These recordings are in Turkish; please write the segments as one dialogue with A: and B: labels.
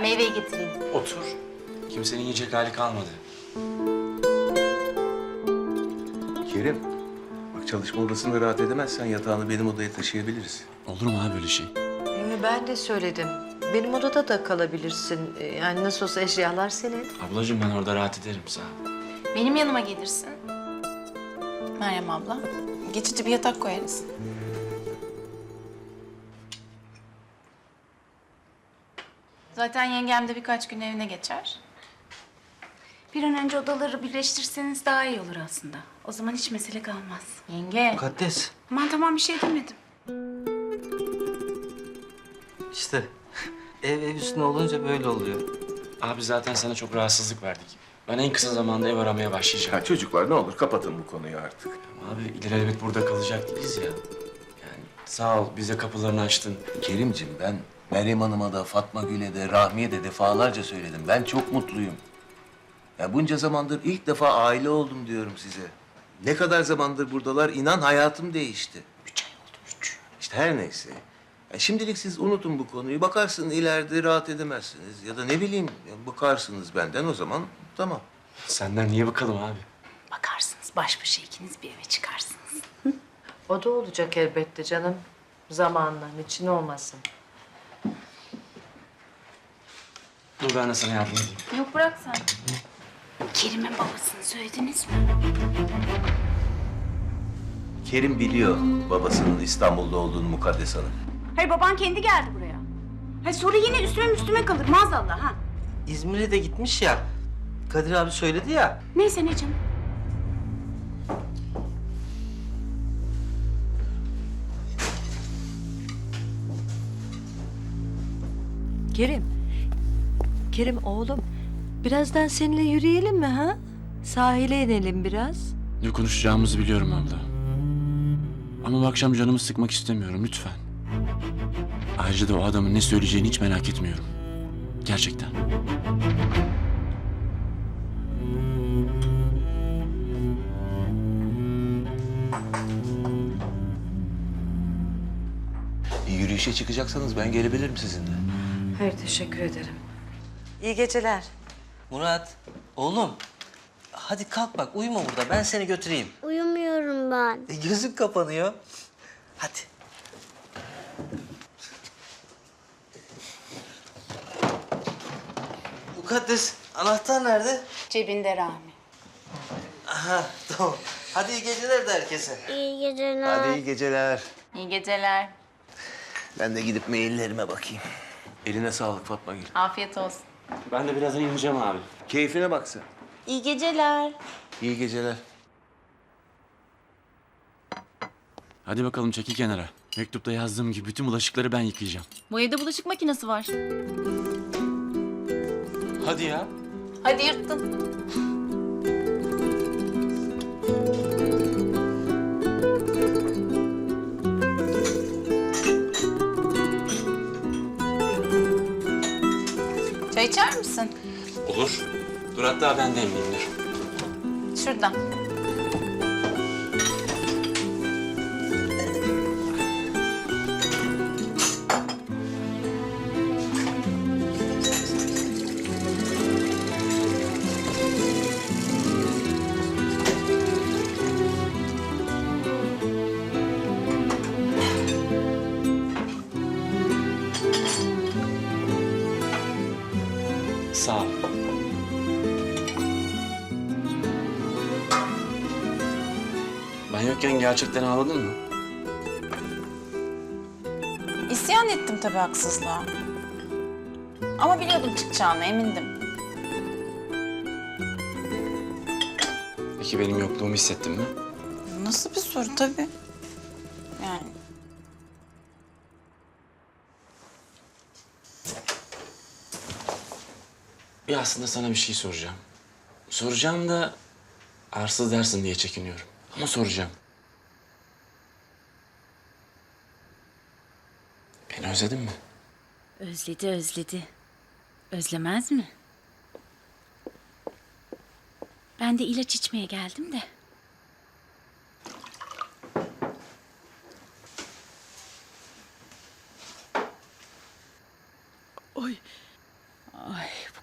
A: Ben meyveyi getireyim.
B: Otur. Kimsenin yiyecek hali kalmadı.
C: Kerim, bak çalışma odasında rahat edemezsen yatağını benim odaya taşıyabiliriz.
B: Olur mu abi böyle şey?
D: Ee, Ben de söyledim. Benim odada da kalabilirsin. Ee, Yani nasıl olsa eşyalar senin.
B: Ablacığım ben orada rahat ederim sağ ol.
A: Benim yanıma gelirsin. Meryem abla. Geçici bir yatak koyarız. Zaten yengem de birkaç gün evine geçer.
E: Bir an önce odaları birleştirseniz daha iyi olur aslında. O zaman hiç mesele kalmaz.
A: Yenge.
F: Mukaddes.
E: Aman tamam bir şey demedim.
F: İşte ev ev üstüne olunca böyle oluyor.
B: Abi zaten sana çok rahatsızlık verdik. Ben en kısa zamanda ev aramaya başlayacağım.
C: Ya çocuklar ne olur kapatın bu konuyu artık.
B: Abi ilelebet burada kalacak değiliz ya. Yani sağ ol bize kapılarını açtın.
C: Kerimcim ben Meryem Hanım'a da Fatma Gül'e de Rahmiye de defalarca söyledim. Ben çok mutluyum. Ya bunca zamandır ilk defa aile oldum diyorum size. Ne kadar zamandır buradalar inan hayatım değişti. Üç ay oldu üç. İşte her neyse. Ya şimdilik siz unutun bu konuyu. Bakarsın ileride rahat edemezsiniz. Ya da ne bileyim ya bıkarsınız benden o zaman tamam.
B: Senden niye bakalım abi?
E: Bakarsınız baş başa ikiniz bir eve çıkarsınız.
D: O da olacak elbette canım. Zamanla, için olmasın.
B: Dur ben de sana yardım edeyim.
A: Yok bırak sen.
E: Kerim'in babasını söylediniz mi?
C: Kerim biliyor babasının İstanbul'da olduğunu Mukaddes Hanım.
E: Hayır baban kendi geldi buraya. Hayır sonra yine üstüme üstüme kalır maazallah ha.
F: İzmir'e de gitmiş ya. Kadir abi söyledi ya.
E: Neyse ne canım.
D: Kerim. Kerim oğlum. Birazdan seninle yürüyelim mi ha? Sahile inelim biraz.
B: Ne konuşacağımızı biliyorum abla. Ama bu akşam canımı sıkmak istemiyorum lütfen. Ayrıca da o adamın ne söyleyeceğini hiç merak etmiyorum. Gerçekten.
C: Yürüyüşe çıkacaksanız ben gelebilirim sizinle.
D: Hayır teşekkür ederim. İyi geceler.
F: Murat, oğlum. Hadi kalk bak uyuma burada. Ben seni götüreyim.
G: Uyumuyorum ben.
F: E, gözün kapanıyor. Hadi. Mukaddes, anahtar nerede?
E: Cebinde Rahmi.
F: Aha, tamam. Hadi iyi geceler de herkese.
G: İyi geceler.
C: Hadi iyi geceler.
A: İyi geceler.
C: Ben de gidip maillerime bakayım. Eline sağlık Fatma Gül.
A: Afiyet olsun.
B: Ben de birazdan ineceğim abi.
C: Keyfine bak sen.
A: İyi geceler.
C: İyi geceler.
B: Hadi bakalım çekil kenara. Mektupta yazdığım gibi bütün bulaşıkları ben yıkayacağım.
A: Bu evde bulaşık makinesi var.
B: Hadi ya.
A: Hadi yırttın. Çay içer misin?
B: Olur. Dur hatta ben de emleyeyim dur.
A: Şuradan.
B: Yokken gerçekten ağladın mı?
A: İsyan ettim tabii haksızlığa. Ama biliyordum çıkacağını, emindim.
B: Peki benim yokluğumu hissettin mi?
A: Nasıl bir soru tabii. Yani
B: Bir aslında sana bir şey soracağım. Soracağım da arsız dersin diye çekiniyorum. Ama soracağım. Beni özledin mi?
E: Özledi özledi. Özlemez mi? Ben de ilaç içmeye geldim de.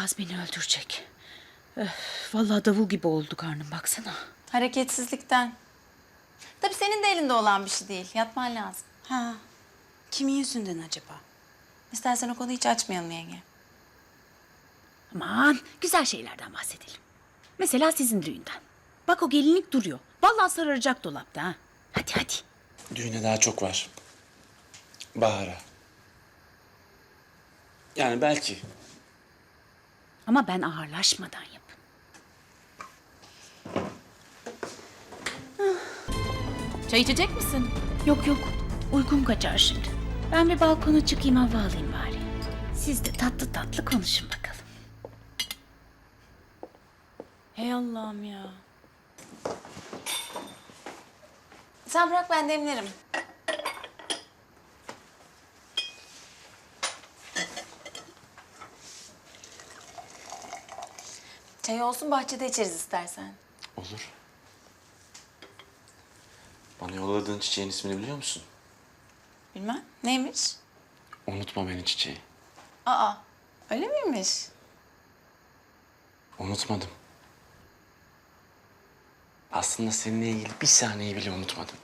H: gaz beni öldürecek. Öf, vallahi davul gibi oldu karnım baksana.
A: Hareketsizlikten. Tabii senin de elinde olan bir şey değil. Yatman lazım.
H: Ha. Kimin yüzünden acaba?
A: İstersen o konuyu hiç açmayalım yenge.
H: Aman güzel şeylerden bahsedelim. Mesela sizin düğünden. Bak o gelinlik duruyor. Vallahi sararacak dolapta ha. Hadi hadi.
B: Düğüne daha çok var. Bahar'a. Yani belki.
H: Ama ben ağırlaşmadan yapın.
A: Çay içecek misin?
H: Yok yok. Uykum kaçar şimdi. Ben bir balkona çıkayım hava alayım bari. Siz de tatlı tatlı konuşun bakalım. Hey Allah'ım ya.
A: Sen bırak ben demlerim. Çay olsun bahçede içeriz istersen.
B: Olur. Bana yolladığın çiçeğin ismini biliyor musun?
A: Bilmem. Neymiş?
B: Unutma beni çiçeği.
A: Aa, öyle miymiş?
B: Unutmadım. Aslında seninle ilgili bir saniye bile unutmadım.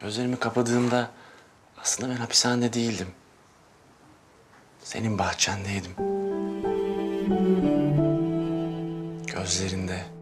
B: Gözlerimi kapadığımda aslında ben hapishanede değildim. Senin bahçendeydim. Gözlerinde.